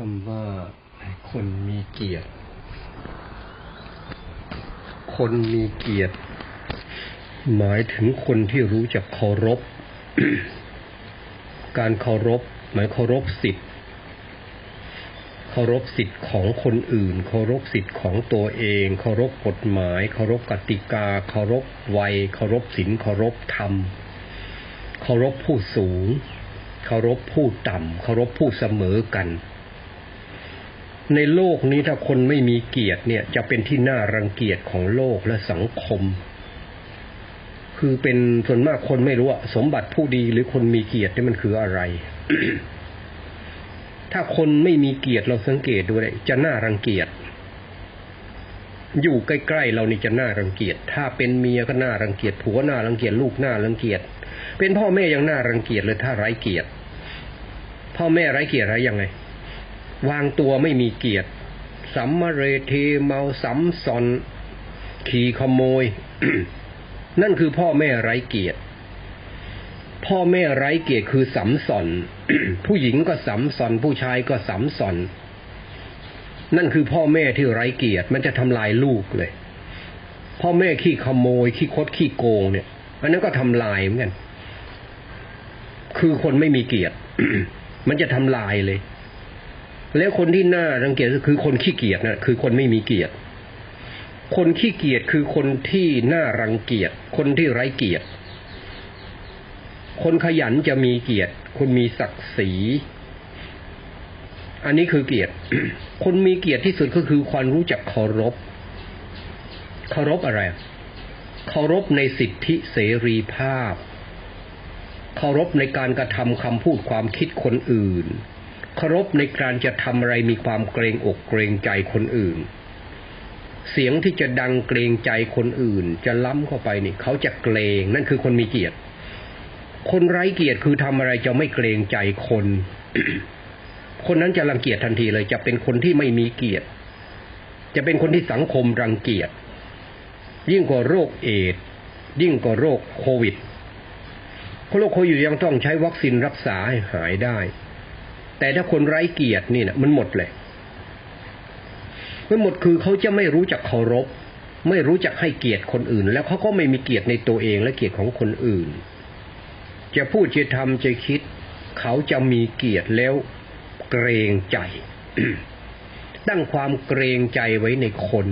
คำว่าคนมีเกียรติ คนมีเกียรติ หมายถึงคนที่รู้จักเคารพ การเคารพ หมายเคารพสิทธิ์เคารพสิทธิ์ของคนอื่น เคารพสิทธิ์ของตัวเอง เคารพกฎหมาย เคารพกติกา เคารพวัย เคารพศีลเคารพธรรม เคารพผู้สูง เคารพผู้ต่ำ เคารพผู้เสมอกัน ในโลกนี้ถ้าคนไม่มีเกียรติเนี่ย จะเป็นที่น่ารังเกียจของโลกและสังคม คือเป็นส่วนมากคนไม่รู้ว่าสมบัติผู้ดีหรือคนมีเกียรตินี่มันคืออะไร ถ้าคนไม่มีเกียรติเราสังเกตดูเลยจะน่ารังเกียจอยู่ใกล้ ๆ เรานี่จะน่ารังเกียจ ถ้าเป็นเมียก็น่ารังเกียจ ผัวน่ารังเกียจ ลูกน่ารังเกียจ เป็นพ่อแม่ยังน่ารังเกียจเลยถ้าไร้เกียรติ พ่อแม่ไร้เกียรติอะไรยังไง วางตัวไม่มีเกียรติ สัมมาเรเทเมาสัมสอน ขี่ขโมย นั่นคือพ่อแม่ไร้เกียรติ พ่อแม่ไร้เกียรติคือสัมสอนผู้หญิงก็สัมสอนผู้ชายก็สัมสอนนั่นคือพ่อแม่ที่ไร้เกียรติ มันจะทำลายลูกเลย พ่อแม่ขี้ขโมย ขี้คดขี้โกงเนี่ยอันนั้นก็ทำลายเหมือนกัน คือคนไม่มีเกียรติ มันจะทำลายเลย แล้วคนที่น่ารังเกียจคือคนขี้เกียจนะคือคนไม่มีเกียรติ คนขี้เกียจคือคนที่น่ารังเกียจคนที่ไร้เกียรติ คนขยันจะมีเกียรติ คนมีศักดิ์ศรีอันนี้คือเกียรติ คนมีเกียรติที่สุดก็คือความรู้จักเคารพ เคารพอะไร เคารพในสิทธิเสรีภาพ เคารพในการกระทำคำพูดความคิดคนอื่น เคารพในการจะทำอะไรมีความเกรงอกเกรงใจคนอื่น เสียงที่จะดังเกรงใจคนอื่น จะล้ำเข้าไปนี่เขาจะเกรงนั่นคือคนมีเกียรติ คนไร้เกียรติคือทำอะไรจะไม่เกรงใจคน คนนั้นจะรังเกียจทันทีเลย จะเป็นคนที่ไม่มีเกียรติ จะเป็นคนที่สังคมรังเกียจยิ่งกว่าโรคเอดส์ยิ่งกว่าโรคโควิดโรคโควิดยังต้องใช้วัคซีนรักษาให้หายได้ แต่ถ้าคนไร้เกียรตินี่นะมันหมดเลยมันหมดคือเขาจะไม่รู้จักเคารพ ไม่รู้จักให้เกียรติคนอื่น แล้วเขาก็ไม่มีเกียรติในตัวเองและเกียรติของคนอื่น จะพูดจะทำจะคิด เขาจะมีเกียรติแล้วเกรงใจ ตั้งความเกรงใจไว้ในคน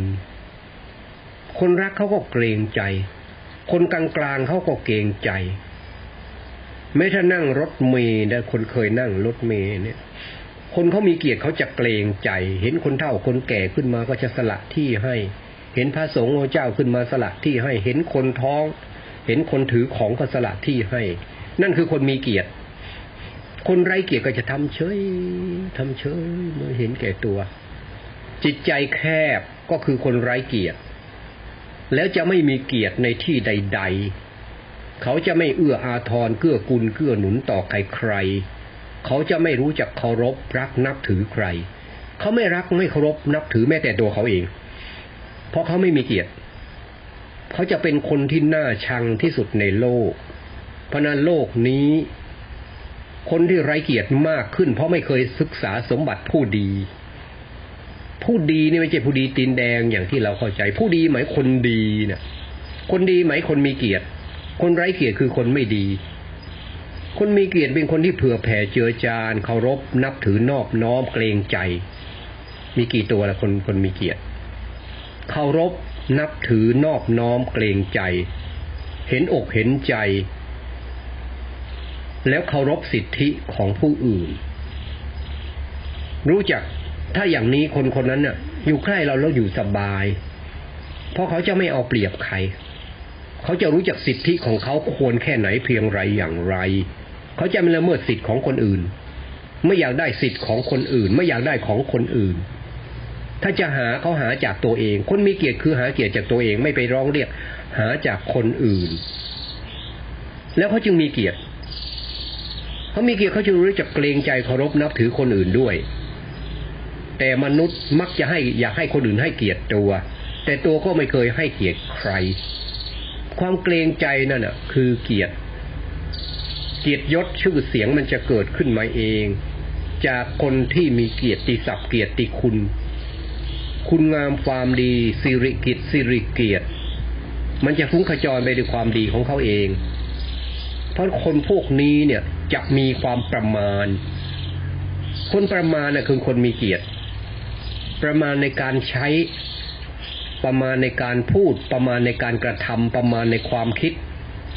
คนรักเขาก็เกรงใจ คนกลางกลางเขาก็เกรงใจ ไม่ถ้านั่งรถเมล์นะคนเคยนั่งรถเมล์เนี่ย คนเขามีเกียรติเขาจะเกรงใจ เห็นคนเฒ่าคนแก่ขึ้นมาก็จะสละที่ให้ เห็นพระสงฆ์เจ้าขึ้นมาสละที่ให้ เห็นคนท้อง เห็นคนถือของก็สละที่ให้ นั่นคือคนมีเกียรติ คนไร้เกียรติก็จะทำเฉยทำเฉยเมื่อเห็นแก่ตัว จิตใจแคบก็คือคนไร้เกียรติ แล้วจะไม่มีเกียรติในที่ใด ๆ เขาจะไม่เอื้ออาทรเกื้อกูลเกื้อหนุนต่อใครใคร เขาจะไม่รู้จักเคารพรักนับถือใคร เขาไม่รักไม่เคารพนับถือแม้แต่ตัวเขาเอง เพราะเขาไม่มีเกียรติ เขาจะเป็นคนที่น่าชังที่สุดในโลก เพราะนั้นโลกนี้ คนที่ไร้เกียรติมากขึ้น เพราะไม่เคยศึกษาสมบัติผู้ดี ผู้ดีนี่ไม่ใช่ผู้ดีตีนแดงอย่างที่เราเข้าใจ ผู้ดีหมายคนดีเนี่ยคนดีหมายคนมีเกียรติ คนไร้เกียรติคือคนไม่ดี คนมีเกียรติเป็นคนที่เผื่อแผ่เจือจานเคารพ นับถือนอบน้อมเกรงใจ มีกี่ตัวละคนคนมีเกียรติเคารพนับถือนอบน้อมเกรงใจ เห็นอกเห็นใจ แล้วเคารพสิทธิของผู้อื่น รู้จักถ้าอย่างนี้คนคนนั้นน่ะ อยู่ใกล้เราแล้วอยู่สบาย เพราะเขาจะไม่เอาเปรียบใคร เขาจะรู้จักสิทธิของเขาควรแค่ไหนเพียงไรอย่างไร เขาจะไม่ละเมิดสิทธิของคนอื่น ไม่อยากได้สิทธิของคนอื่น ไม่อยากได้ของคนอื่น ถ้าจะหาเขาหาจากตัวเอง คนมีเกียรติคือหาเกียรติจากตัวเองไม่ไปร้องเรียก หาจากคนอื่น แล้วเขาจึงมีเกียรติเขามีเกียรติเขาจึงรู้จักเกรงใจเคารพนับถือคนอื่นด้วย แต่มนุษย์มักจะให้อยากให้คนอื่นให้เกียรติตัว แต่ตัวก็ไม่เคยให้เกียรติใคร ความเกรงใจนั่นน่ะ คือเกียรติเกียรติยศชื่อเสียงมันจะเกิดขึ้นมาเอง จากคนที่มีเกียรติศัพท์เกียรติคุณ คุณงามความดีสิริกิตสิริเกียรติ มันจะฟุ้งขจรไปด้วยความดีของเขาเอง เพราะคนพวกนี้เนี่ยจะมีความประมาณ คนประมาณน่ะคือคนมีเกียรติ ประมาณในการใช้ ประมาณในการพูด ประมาณในการกระทำประมาณในความคิด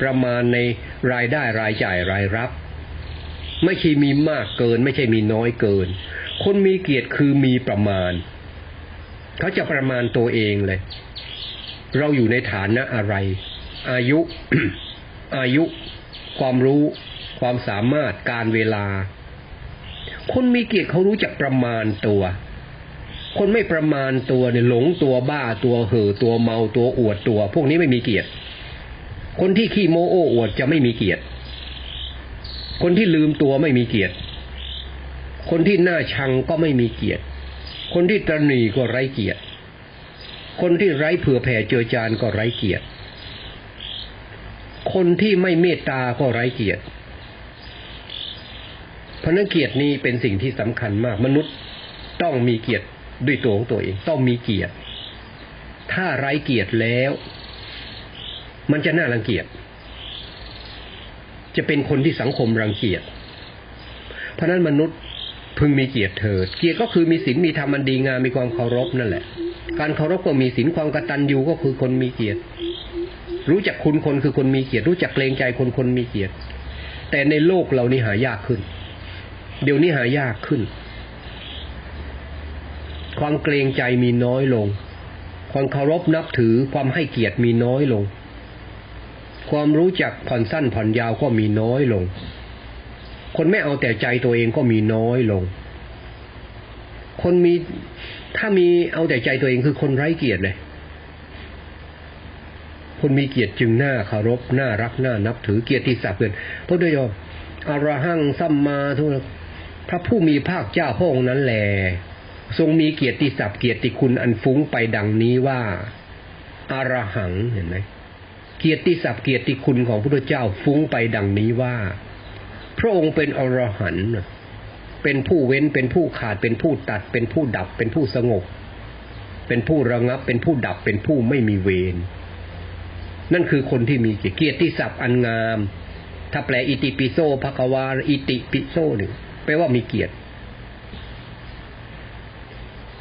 ประมาณในรายได้รายจ่ายรายรับ ไม่ใช่มีมากเกิน ไม่ใช่มีน้อยเกิน คนมีเกียรติคือมีประมาณ เขาจะประมาณตัวเองเลย เราอยู่ในฐานะอะไร อายุ อายุ ความรู้ ความสามารถการเวลา คนมีเกียรติเขารู้จักประมาณตัว คนไม่ประมาณตัวเนี่ยหลงตัวบ้าตัวเห่อตัวเมาตัวอวดตัว พวกนี้ไม่มีเกียรติ คนที่ขี้โมโอ้อวดจะไม่มีเกียรติ คนที่ลืมตัวไม่มีเกียรติ คนที่หน้าชังก็ไม่มีเกียรติ คนที่ตรณีก็ไร้เกียรติ คนที่ไร้เผื่อแผ่เจือจานก็ไร้เกียรติ คนที่ไม่เมตตาก็ไร้เกียรติเพราะนั้นเกียรตินี้เป็นสิ่งที่สำคัญมากมนุษย์ต้องมีเกียรติ ด้วยตัวของตัวเอง ต้องมีเกียรติ ถ้าไร้เกียรติแล้ว มันจะน่ารังเกียจ จะเป็นคนที่สังคมรังเกียจ เพราะนั้นมนุษย์พึงมีเกียรติเถิด เกียรติก็คือมีศีลมีธรรมมันดีงามมีความเคารพนั่นแหละ การเคารพก็มีศีลความกตัญญูก็คือคนมีเกียรติ รู้จักคุณคนคือคนมีเกียรติ รู้จักเกรงใจคนคนมีเกียรติ แต่ในโลกเรานี่หายากขึ้น เดี๋ยวนี้หายากขึ้น ความเกรงใจมีน้อยลง ความเคารพนับถือความให้เกียรติมีน้อยลง ความรู้จักผ่อนสั้นผ่อนยาวก็มีน้อยลง คนไม่เอาแต่ใจตัวเองก็มีน้อยลง คนมีถ้ามีเอาแต่ใจตัวเองคือคนไร้เกียรติเลยคนมีเกียรติจึงน่าเคารพน่ารักน่านับถือเกียรติศักดิ์เกินพระโดยยอรหังสัมมาทุกพระผู้มีภาคเจ้าพระองค์นั้นแหล ทรงมีเกียรติศัพท์เกียรติคุณอันฟุ้งไปดังนี้ว่าอารหังเห็นไหมเกียรติศัพท์เกียรติคุณของพระพุทธเจ้าฟุ้งไปดังนี้ว่า พระองค์เป็นอรหันต์เป็นผู้เว้นเป็นผู้ขาดเป็นผู้ตัด เป็นผู้ดับเป็นผู้สงบ เป็นผู้ระงับ เป็นผู้ดับเป็นผู้ไม่มีเวรนั่นคือคนที่มีเกียรติเกียรติศัพท์อันงาม ถ้าแปลอิติปิโสภควาอิติปิโสหนึ่แปลว่ามีเกียรติ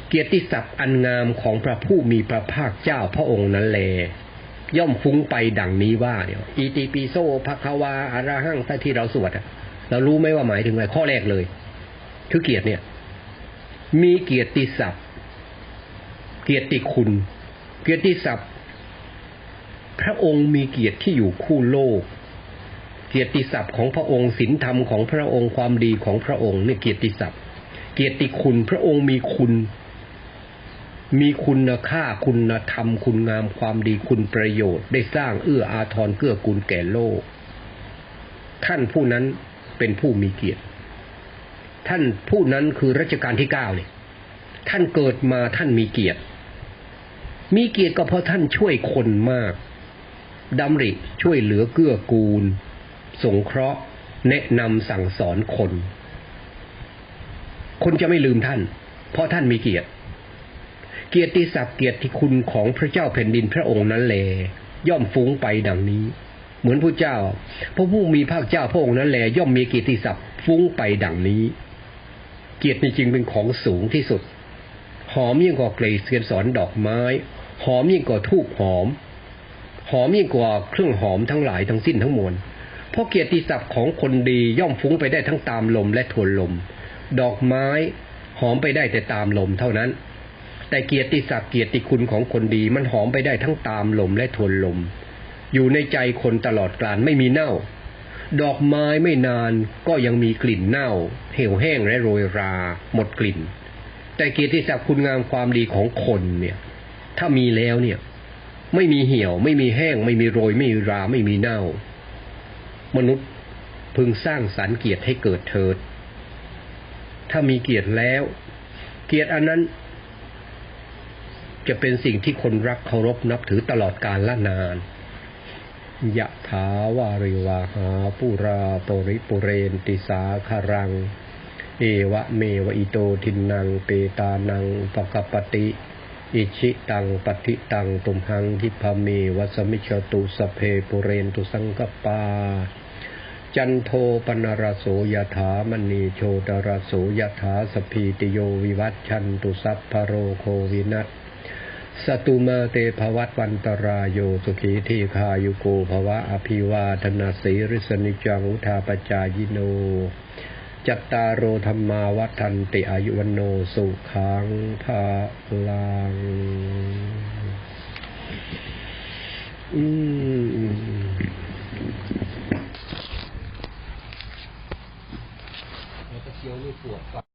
เกียรติศัพท์อันงามของพระผู้มีพระภาคเจ้าพระองค์นั้นแล ย่อมฟุ้งไปดังนี้ว่าเนี่ยอิติปิโสภควาอารหังถ้าที่เราสวดอะเรารู้ไหมว่าหมายถึงอะไรข้อแรกเลย คือเกียรติเนี่ย มีเกียรติศัพท์ เกียรติคุณ เกียรติศัพท์ พระองค์มีเกียรติที่อยู่คู่โลก เกียรติศัพท์ของพระองค์ศีลธรรมของพระองค์ความดีของพระองค์เนี่ยเกียรติศัพท์ เกียรติคุณพระองค์มีคุณ มีคุณค่าคุณธรรม คุณงามความดีคุณประโยชน์ ได้สร้างเอื้ออาทรเกื้อกูลแก่โลก ท่านผู้นั้นเป็นผู้มีเกียรติ ท่านผู้นั้นคือรัชกาลที่เก้าเนี่ยท่านเกิดมาท่านมีเกียรติ มีเกียรติก็เพราะท่านช่วยคนมากดำริช่วยเหลือเกื้อกูล สงเคราะห์ แนะนำสั่งสอนคน คนจะไม่ลืมท่าน เพราะท่านมีเกียรติ เกียรติศัพท์เกียรติคุณของพระเจ้าแผ่นดินพระองค์นั้นแล ย่อมฟุ้งไปดังนี้ เหมือนพระเจ้า พระผู้มีพระเจ้าพระองค์นั้นแล ย่อมมีเกียรติศัพท์ฟุ้งไปดังนี้ เกียรติจริงเป็นของสูงที่สุด หอมยิ่งกว่าเกลเสียนสอนดอกไม้ หอมยิ่งกว่าทูบหอม หอมยิ่งกว่าเครื่องหอมทั้งหลายทั้งสิ้นทั้งมวลเพราะเกียรติศัพท์ของคนดีย่อมฟุ้งไปได้ทั้งตามลมและทวนลม ดอกไม้หอมไปได้แต่ตามลมเท่านั้น แต่เกียรติศัพท์เกียรติคุณของคนดีมันหอมไปได้ทั้งตามลมและทนลม อยู่ในใจคนตลอดกาลไม่มีเน่า ดอกไม้ไม่นานก็ยังมีกลิ่นเน่า เหี่ยวแห้งและโรยรา หมดกลิ่น แต่เกียรติศัพท์คุณงามความดีของคนเนี่ย ถ้ามีแล้วเนี่ย ไม่มีเหี่ยว ไม่มีแห้ง ไม่มีโรย ไม่มีราไม่มีเน่า มนุษย์พึงสร้างสรรค์เกียรติให้เกิดเถิด ถ้ามีเกียรติแล้ว เกียรติอันนั้น จะเป็นสิ่งที่คนรักเคารพนับถือตลอดกาลละนานยะถาวาริวาหาปุราปริปุเรนติสาคารัง เอวะเมวอิโตทินังเปตานังปกปติ อิชิตังปฏิตังตุมหังทิพามีวัสมิชตุสเพปุเรนตุสังกปา จันโทปนรโสยถามณีโชตรโสยถาสพพีติโยวิวัตชันตุสัพพโรโควินัส สตุมาเตภวัตวันตรายโยสุขีทีคายุโกภวะอภิวาธนาสีริสนิจังุทาปจายโน จัตตารโอธรรมาวัฏันติอายุวันโนสุขังภาลังอืมเคี้ยวนี่ปวด